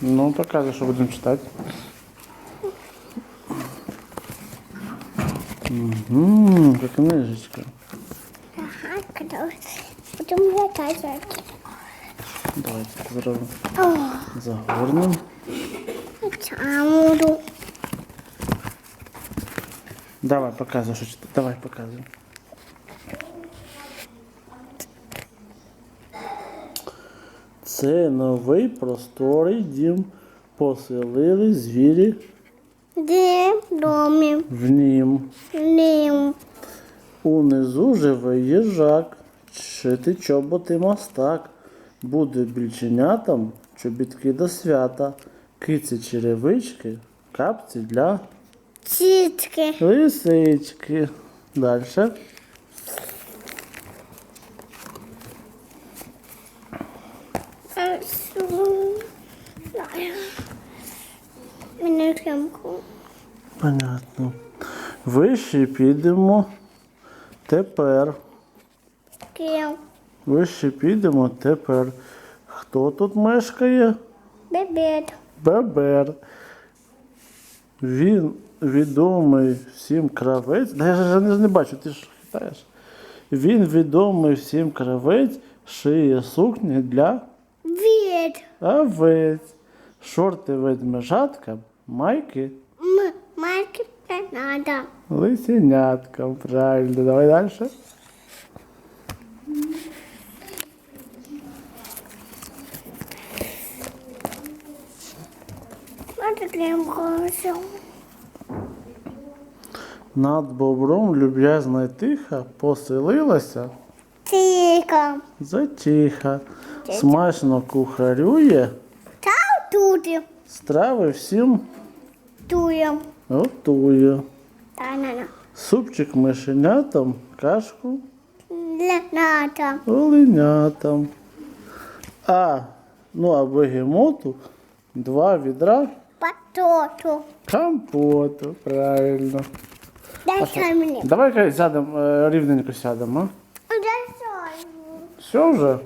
Ну, показуй, що будемо читати. Угу, книжечка. Ага, когда потом летать. Давайте. О, Загорнемо. Давай, показуй, що читати. Давай, показуй. Це новий просторий дім. Поселили звірі Де домі, в нім. ним, Унизу живе їжак, шити чоботи мастак. Буде більченятам чобітки до свята, киці черевички, капці для чітки, лисички. Дальше. Минутку. Понятно. Вище підемо тепер. Кем? Вище підемо тепер. Хто тут мешкає? Бебет. Бебер. Він відомий всім кравець. Да я ж не, не бачу, ти ж хитаєш. Він відомий всім кравець, шиє сукні для. Овець. Шорти ведмежатка, майки М. Майки надо. лисеняткам. Правильно, давай далі. Над бобром люб'язна тиха поселилася Тихо. затіха. Смачно кухарює, Там тут. страви всім Туем. готує. Та-на-на. Супчик мишенятам, кашку Для оленятам. А, ну а бегемоту два відра Пототу. компоту. Правильно. Дай мені. Давай-ка сядемо, е, рівненько сядемо. а? Все вже?